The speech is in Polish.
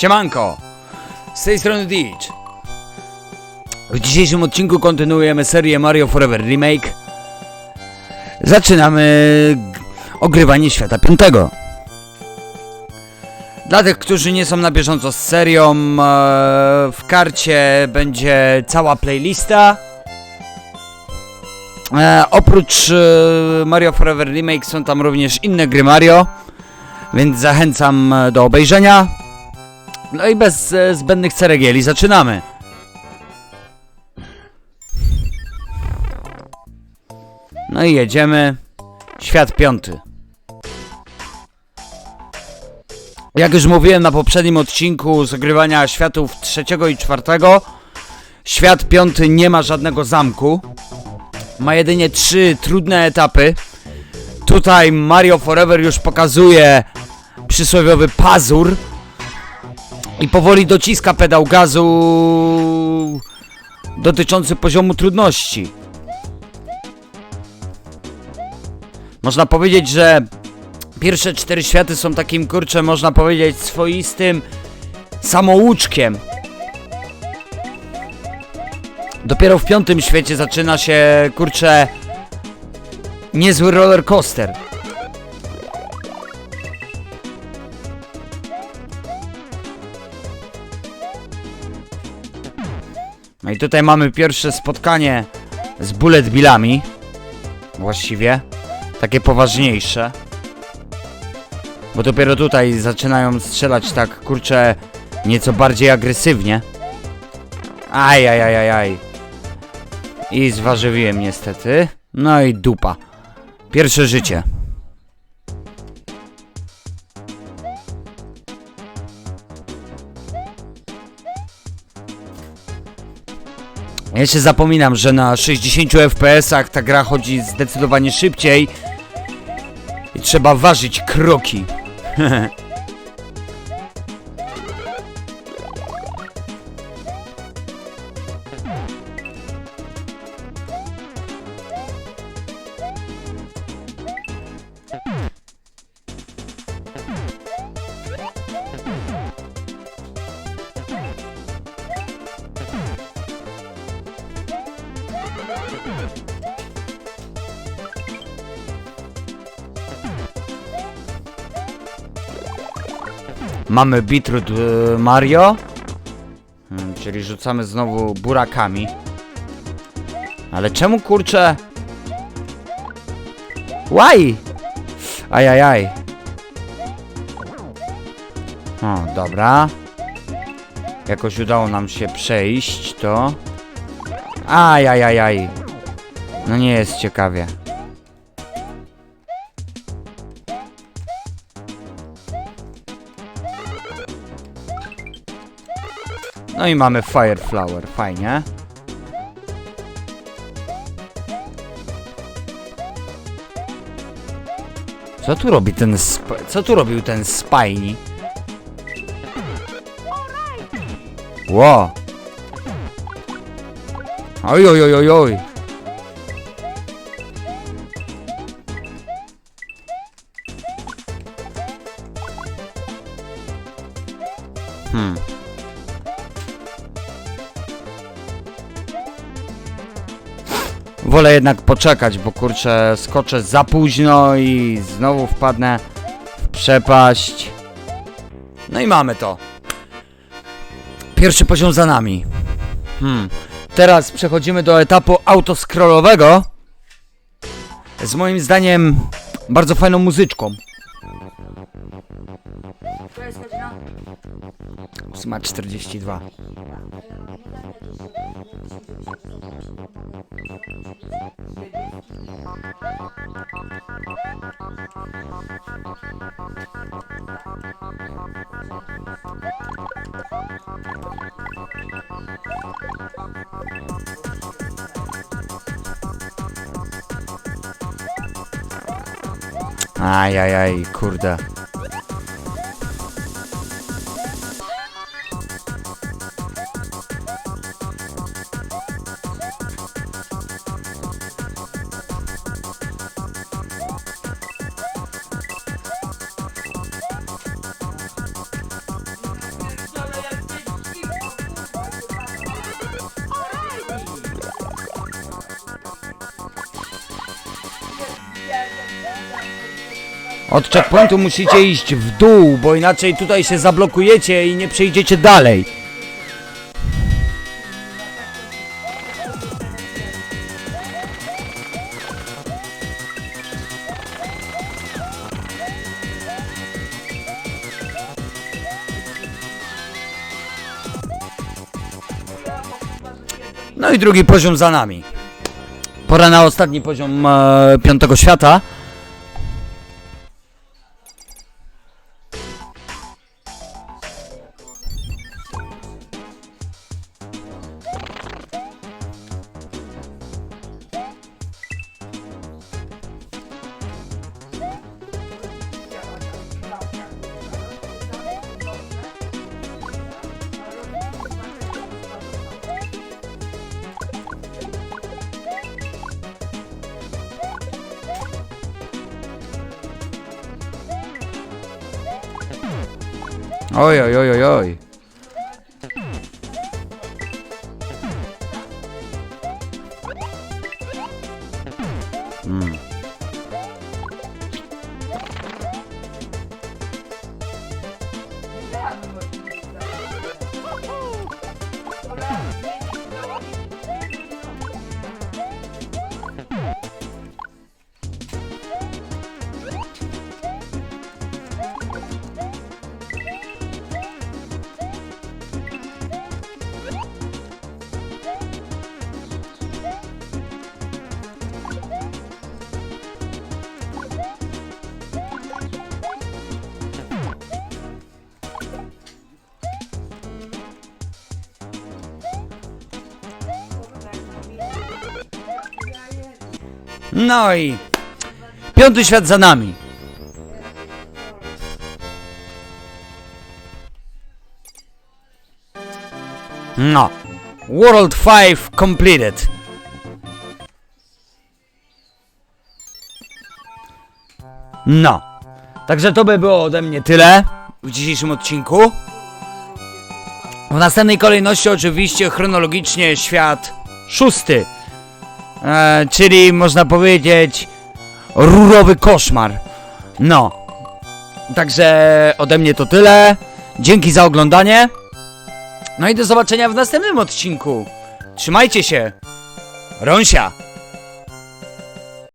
Siemanko! Z tej strony Ditch. W dzisiejszym odcinku kontynuujemy serię Mario Forever Remake. Zaczynamy ogrywanie świata piątego. Dla tych, którzy nie są na bieżąco z serią, e, w karcie będzie cała playlista. E, oprócz e, Mario Forever Remake są tam również inne gry Mario, więc zachęcam do obejrzenia. No i bez e, zbędnych ceregieli zaczynamy. No i jedziemy. Świat piąty. Jak już mówiłem na poprzednim odcinku z ogrywania światów trzeciego i czwartego, świat piąty nie ma żadnego zamku. Ma jedynie trzy trudne etapy. Tutaj Mario Forever już pokazuje przysłowiowy pazur i powoli dociska pedał gazu dotyczący poziomu trudności. Można powiedzieć, że pierwsze cztery światy są takim kurczę, można powiedzieć, swoistym samouczkiem. Dopiero w piątym świecie zaczyna się kurczę niezły roller coaster. No i tutaj mamy pierwsze spotkanie z Bullet Billami. Właściwie. Takie poważniejsze. Bo dopiero tutaj zaczynają strzelać tak, kurczę, nieco bardziej agresywnie. Aj, aj, aj, aj, aj. I zważywiłem niestety. No i dupa. Pierwsze życie. Ja się zapominam, że na 60 FPS-ach ta gra chodzi zdecydowanie szybciej i trzeba ważyć kroki. Mamy Beetroot e, Mario. Hmm, czyli rzucamy znowu burakami. Ale czemu kurczę? Why? Ajajaj. O, dobra. Jakoś udało nam się przejść to. Ajajajaj. No nie jest ciekawie. No i mamy Fire Flower, fajnie. Co tu robi ten sp Co tu robił ten Spiny? Ło! Oj, oj, oj, oj, oj. Hmm. wolę jednak poczekać, bo kurczę, skoczę za późno i znowu wpadnę w przepaść. No i mamy to. Pierwszy poziom za nami. Hmm. Teraz przechodzimy do etapu autoscrollowego. Z moim zdaniem bardzo fajną muzyczką. To jest godzina? 8.42. Ajajaj, kurde. Od checkpointu musicie iść w dół, bo inaczej tutaj się zablokujecie i nie przejdziecie dalej. No i drugi poziom za nami. Pora na ostatni poziom e, piątego świata. Oj, oj, oj, oj, oj. No i piąty świat za nami. No. World 5 completed. No. Także to by było ode mnie tyle w dzisiejszym odcinku. W następnej kolejności oczywiście chronologicznie świat szósty. E, czyli można powiedzieć rurowy koszmar. No. Także ode mnie to tyle. Dzięki za oglądanie. No i do zobaczenia w następnym odcinku. Trzymajcie się. Rąsia.